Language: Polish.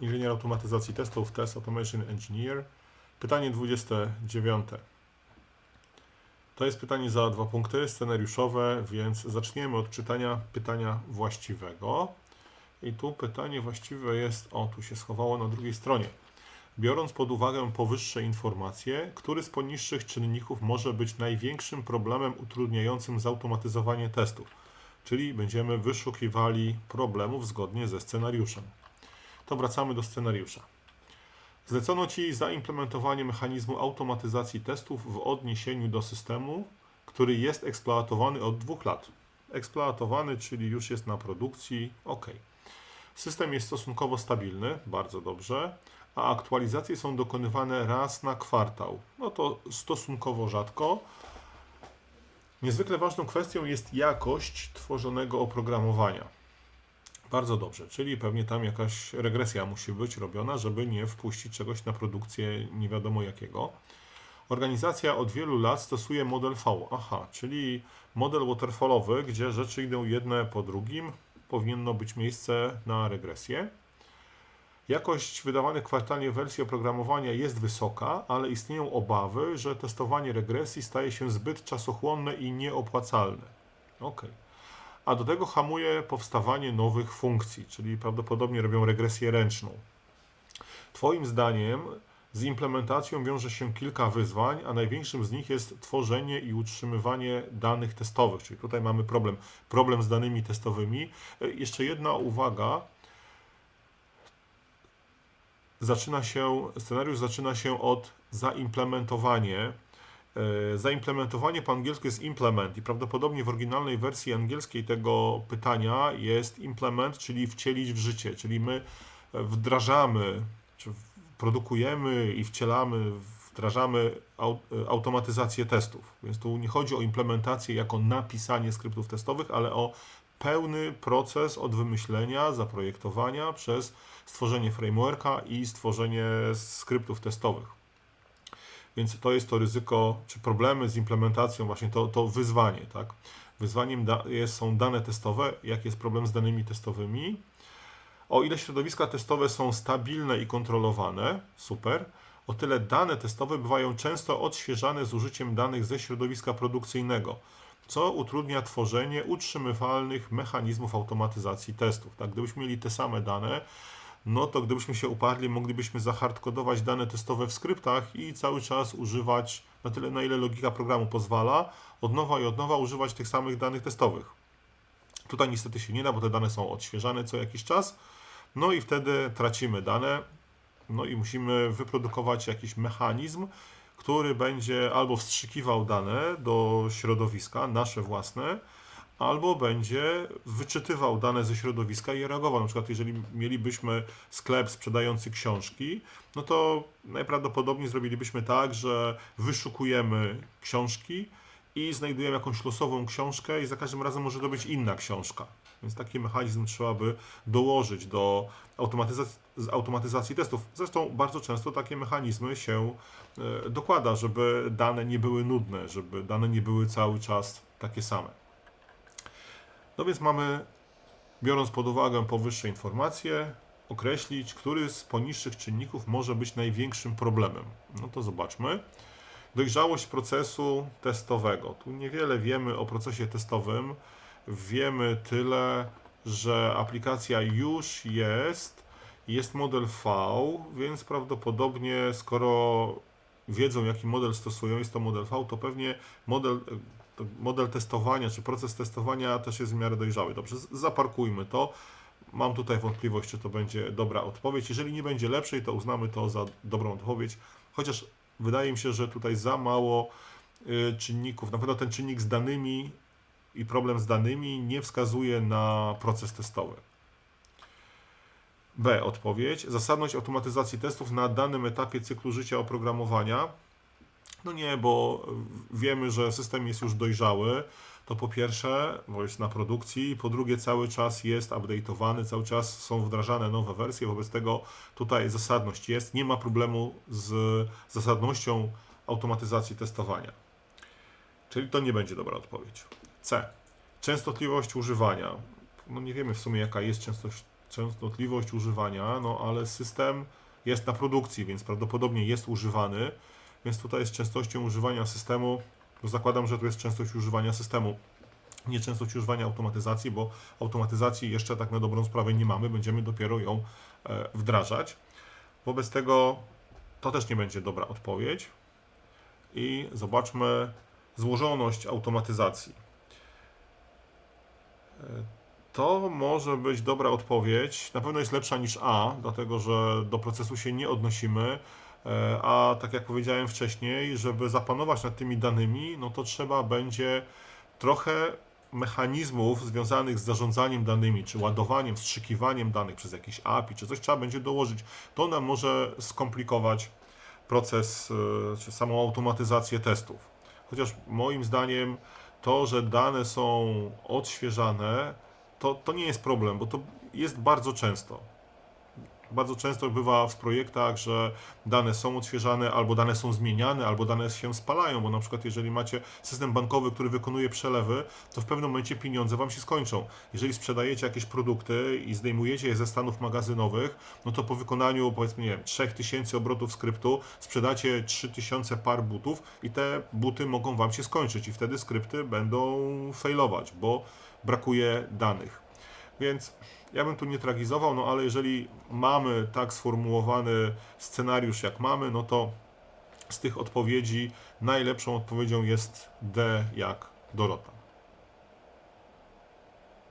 inżynier automatyzacji testów, Test Automation Engineer. Pytanie 29. To jest pytanie za dwa punkty, scenariuszowe, więc zaczniemy od czytania pytania właściwego. I tu pytanie właściwe jest, o tu się schowało na drugiej stronie. Biorąc pod uwagę powyższe informacje, który z poniższych czynników może być największym problemem utrudniającym zautomatyzowanie testów? Czyli będziemy wyszukiwali problemów zgodnie ze scenariuszem. To wracamy do scenariusza. Zlecono Ci zaimplementowanie mechanizmu automatyzacji testów w odniesieniu do systemu, który jest eksploatowany od dwóch lat. Eksploatowany, czyli już jest na produkcji, ok. System jest stosunkowo stabilny, bardzo dobrze, a aktualizacje są dokonywane raz na kwartał. No to stosunkowo rzadko. Niezwykle ważną kwestią jest jakość tworzonego oprogramowania. Bardzo dobrze, czyli pewnie tam jakaś regresja musi być robiona, żeby nie wpuścić czegoś na produkcję nie wiadomo jakiego. Organizacja od wielu lat stosuje model V. Aha, czyli model waterfallowy, gdzie rzeczy idą jedne po drugim. Powinno być miejsce na regresję. Jakość wydawanych kwartalnie wersji oprogramowania jest wysoka, ale istnieją obawy, że testowanie regresji staje się zbyt czasochłonne i nieopłacalne. Ok. A do tego hamuje powstawanie nowych funkcji, czyli prawdopodobnie robią regresję ręczną. Twoim zdaniem z implementacją wiąże się kilka wyzwań, a największym z nich jest tworzenie i utrzymywanie danych testowych, czyli tutaj mamy problem, problem z danymi testowymi. Jeszcze jedna uwaga, zaczyna się, scenariusz zaczyna się od zaimplementowanie. E, Zaimplementowanie po angielsku jest implement i prawdopodobnie w oryginalnej wersji angielskiej tego pytania jest implement, czyli wcielić w życie, czyli my wdrażamy, czy produkujemy i wcielamy, wdrażamy e, automatyzację testów. Więc tu nie chodzi o implementację jako napisanie skryptów testowych, ale o pełny proces od wymyślenia, zaprojektowania przez stworzenie frameworka i stworzenie skryptów testowych. Więc to jest to ryzyko, czy problemy z implementacją, właśnie to, to wyzwanie, tak? Wyzwaniem da, jest, są dane testowe, jaki jest problem z danymi testowymi. O ile środowiska testowe są stabilne i kontrolowane, super, o tyle dane testowe bywają często odświeżane z użyciem danych ze środowiska produkcyjnego, co utrudnia tworzenie utrzymywalnych mechanizmów automatyzacji testów. Tak, gdybyśmy mieli te same dane, no to gdybyśmy się uparli, moglibyśmy zahardkodować dane testowe w skryptach i cały czas używać, na tyle na ile logika programu pozwala, od nowa i od nowa używać tych samych danych testowych. Tutaj niestety się nie da, bo te dane są odświeżane co jakiś czas, no i wtedy tracimy dane, no i musimy wyprodukować jakiś mechanizm, który będzie albo wstrzykiwał dane do środowiska, nasze własne, albo będzie wyczytywał dane ze środowiska i reagował. Na przykład, jeżeli mielibyśmy sklep sprzedający książki, no to najprawdopodobniej zrobilibyśmy tak, że wyszukujemy książki i znajdujemy jakąś losową książkę i za każdym razem może to być inna książka. Więc taki mechanizm trzeba by dołożyć do automatyzacji, automatyzacji testów. Zresztą bardzo często takie mechanizmy się e, dokłada, żeby dane nie były nudne, żeby dane nie były cały czas takie same. No więc mamy, biorąc pod uwagę powyższe informacje, określić, który z poniższych czynników może być największym problemem. No to zobaczmy. Dojrzałość procesu testowego. Tu niewiele wiemy o procesie testowym. Wiemy tyle, że aplikacja już jest, jest model V, więc prawdopodobnie skoro wiedzą jaki model stosują, jest to model V, to pewnie model, model testowania czy proces testowania też jest w miarę dojrzały. Dobrze, zaparkujmy to. Mam tutaj wątpliwość, czy to będzie dobra odpowiedź. Jeżeli nie będzie lepszej, to uznamy to za dobrą odpowiedź, chociaż wydaje mi się, że tutaj za mało y, czynników. Na pewno ten czynnik z danymi i problem z danymi nie wskazuje na proces testowy. B. Odpowiedź. Zasadność automatyzacji testów na danym etapie cyklu życia oprogramowania. No nie, bo wiemy, że system jest już dojrzały. To po pierwsze, bo jest na produkcji, po drugie, cały czas jest update'owany, cały czas są wdrażane nowe wersje, wobec tego tutaj zasadność jest. Nie ma problemu z zasadnością automatyzacji testowania. Czyli to nie będzie dobra odpowiedź. C. Częstotliwość używania. No nie wiemy w sumie jaka jest częstość, częstotliwość używania, no ale system jest na produkcji, więc prawdopodobnie jest używany, więc tutaj z częstością używania systemu, zakładam, że tu jest częstość używania systemu, nie częstość używania automatyzacji, bo automatyzacji jeszcze tak na dobrą sprawę nie mamy, będziemy dopiero ją e, wdrażać. Wobec tego to też nie będzie dobra odpowiedź. I zobaczmy złożoność automatyzacji. E, To może być dobra odpowiedź. Na pewno jest lepsza niż A, dlatego że do procesu się nie odnosimy. E, A tak jak powiedziałem wcześniej, żeby zapanować nad tymi danymi, no to trzeba będzie trochę mechanizmów związanych z zarządzaniem danymi, czy ładowaniem, wstrzykiwaniem danych przez jakieś API, czy coś trzeba będzie dołożyć. To nam może skomplikować proces, e, czy samą automatyzację testów. Chociaż moim zdaniem to, że dane są odświeżane, to, to nie jest problem, bo to jest bardzo często. Bardzo często bywa w projektach, że dane są odświeżane, albo dane są zmieniane, albo dane się spalają, bo na przykład jeżeli macie system bankowy, który wykonuje przelewy, to w pewnym momencie pieniądze Wam się skończą. Jeżeli sprzedajecie jakieś produkty i zdejmujecie je ze stanów magazynowych, no to po wykonaniu powiedzmy, nie wiem, 3000 obrotów skryptu sprzedacie 3000 par butów i te buty mogą Wam się skończyć i wtedy skrypty będą failować, bo brakuje danych. Więc ja bym tu nie tragizował, no ale jeżeli mamy tak sformułowany scenariusz, jak mamy, no to z tych odpowiedzi najlepszą odpowiedzią jest D jak Dorota.